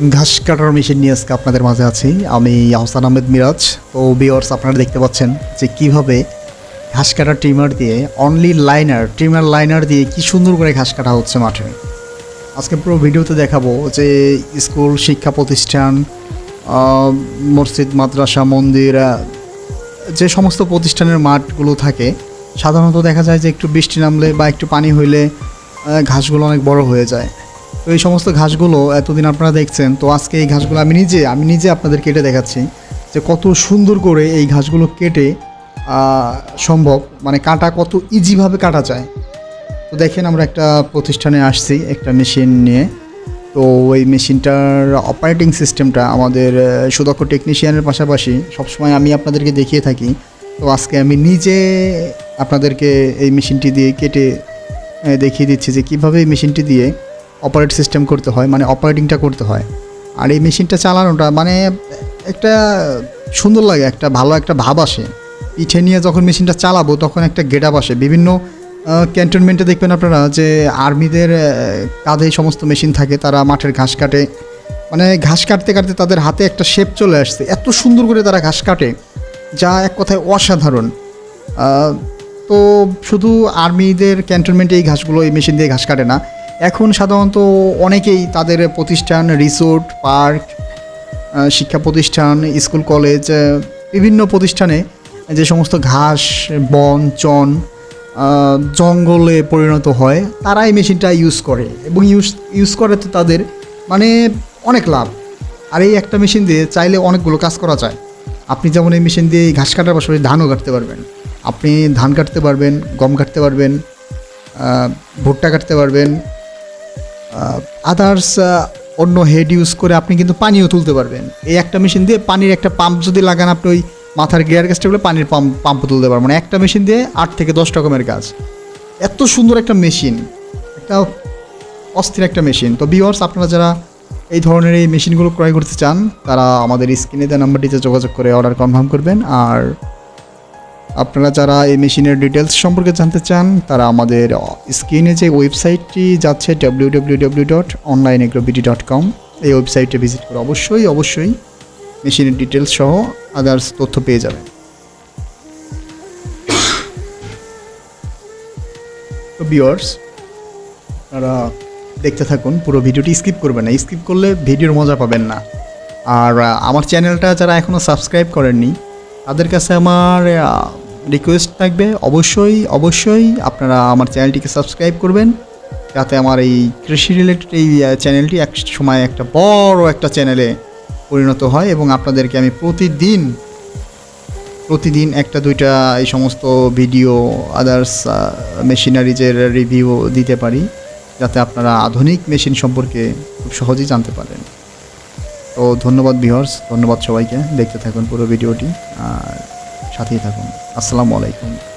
ঘাস কাটার মেশিন নিয়ে আজকে আপনাদের মাঝে আছি। আমি আহসান আহমেদ মিরাজ। তো বিওয়ার্স আপনারা দেখতে পাচ্ছেন যে কীভাবে ঘাস কাটার ট্রিমার দিয়ে অনলি লাইনার ট্রিমার লাইনার দিয়ে কি সুন্দর করে ঘাস কাটা হচ্ছে মাঠে। আজকে পুরো ভিডিওতে দেখাবো যে স্কুল, শিক্ষা প্রতিষ্ঠান মসজিদ, মাদ্রাসা, মন্দির যে সমস্ত প্রতিষ্ঠানের মাঠগুলো থাকে, সাধারণত দেখা যায় যে একটু বৃষ্টি নামলে বা একটু পানি হইলে ঘাসগুলো অনেক বড় হয়ে যায়। তো এই সমস্ত ঘাসগুলো এতদিন আপনারা দেখছেন, তো আজকে এই ঘাসগুলো আমি নিজে আমি নিজে আপনাদের কেটে দেখাচ্ছি যে কত সুন্দর করে এই ঘাসগুলো কেটে সম্ভব মানে কাটা কত ইজিভাবে কাটা যায়। তো দেখেন আমরা একটা প্রতিষ্ঠানে আসছি, একটা মেশিন নিয়ে। তো ওই মেশিনটার অপারেটিং সিস্টেমটা আমাদের সুদক্ষ টেকনিশিয়ানের পাশাপাশি সবসময় আমি আপনাদেরকে দেখিয়ে থাকি। তো আজকে আমি নিজে আপনাদেরকে এই মেশিনটি দিয়ে কেটে দেখিয়ে দিচ্ছি যে কীভাবে এই মেশিনটি দিয়ে অপারেট সিস্টেম করতে হয় মানে অপারেটিংটা করতে হয়। আর এই মেশিনটা চালানোটা মানে একটা সুন্দর লাগে, একটা ভালো একটা ভাব আসে। পিঠে নিয়ে যখন মেশিনটা চালাবো, তখন একটা গেট আপ আসে। বিভিন্ন ক্যান্টনমেন্টে দেখবেন আপনারা যে আর্মিদের কাঁধে সমস্ত মেশিন থাকে, তারা মাঠের ঘাস কাটে। মানে ঘাস কাটতে কাটতে তাদের হাতে একটা শেপ চলে আসছে। এত সুন্দর করে তারা ঘাস কাটে, যা এক কথায় অসাধারণ। তো শুধু আর্মিদের ক্যান্টনমেন্টে এই ঘাসগুলো, এই মেশিন দিয়ে ঘাস কাটে না এখন সাধারণত অনেকেই তাদের প্রতিষ্ঠান, রিসোর্ট, পার্ক শিক্ষা প্রতিষ্ঠান, স্কুল, কলেজ বিভিন্ন প্রতিষ্ঠানে যে সমস্ত ঘাস, বন, চন জঙ্গলে পরিণত হয় তারা এই মেশিনটা ইউজ করে এবং ইউজ ইউজ করাতে তাদের মানে অনেক লাভ। আর এই একটা মেশিন দিয়ে চাইলে অনেকগুলো কাজ করা যায়। আপনি যেমন এই মেশিন দিয়ে ঘাস কাটার পাশাপাশি ধানও কাটতে পারবেন। আপনি ধান কাটতে পারবেন, গম কাটতে পারবেন ভুট্টা কাটতে পারবেন আদার্স অন্য হেড ইউজ করে আপনি কিন্তু পানিও তুলতে পারবেন। এই একটা মেশিন দিয়ে পানির একটা পাম্প যদি লাগান, আপনি ওই মাথার গিয়ার গাছটা বলে পানির পাম্প পাম্প তুলতে পারবেন। মানে একটা মেশিন দিয়ে আট থেকে দশ রকমের গাছ এত সুন্দর একটা মেশিন একটা অস্থির একটা মেশিন তো বিওয়ার্স আপনারা যারা এই ধরনের এই মেশিনগুলো ক্রয় করতে চান, তারা আমাদের স্ক্রিনে দেওয়া নাম্বারটিতে যোগাযোগ করে অর্ডার কনফার্ম করবেন। আর আপনারা যারা এই মেশিনের ডিটেলস সম্পর্কে জানতে চান, তারা আমাদের স্ক্রিনে যে ওয়েবসাইটটি যাচ্ছে W W W dot online agro B D dot com এই ওয়েবসাইটে ভিজিট করে অবশ্যই অবশ্যই মেশিনের ডিটেলস সহ আদার্স তথ্য পেয়ে যাবেন। তো বিয়ার্স আপনারা দেখতে থাকুন, পুরো ভিডিওটি স্কিপ করবেন না। স্কিপ করলে ভিডিওর মজা পাবেন না। আর আমার চ্যানেলটা যারা এখনও সাবস্ক্রাইব করেননি, তাদের কাছে আমার রিকোয়েস্ট থাকবে, অবশ্যই অবশ্যই আপনারা আমার চ্যানেলটিকে সাবস্ক্রাইব করবেন। যাতে আমার এই কৃষি রিলেটেড এই চ্যানেলটি এক সময় একটা বড় একটা চ্যানেলে পরিণত হয় এবং আপনাদেরকে আমি প্রতিদিন প্রতিদিন একটা, দুইটা এই সমস্ত ভিডিও আদার্স মেশিনারিজের রিভিউ দিতে পারি। যাতে আপনারা আধুনিক মেশিন সম্পর্কে খুব সহজেই জানতে পারেন। তো ধন্যবাদ ভিউয়ার্স ধন্যবাদ সবাইকে। দেখতে থাকুন পুরো ভিডিওটি আর সাথেই থাকুন। আসসালামু আলাইকুম।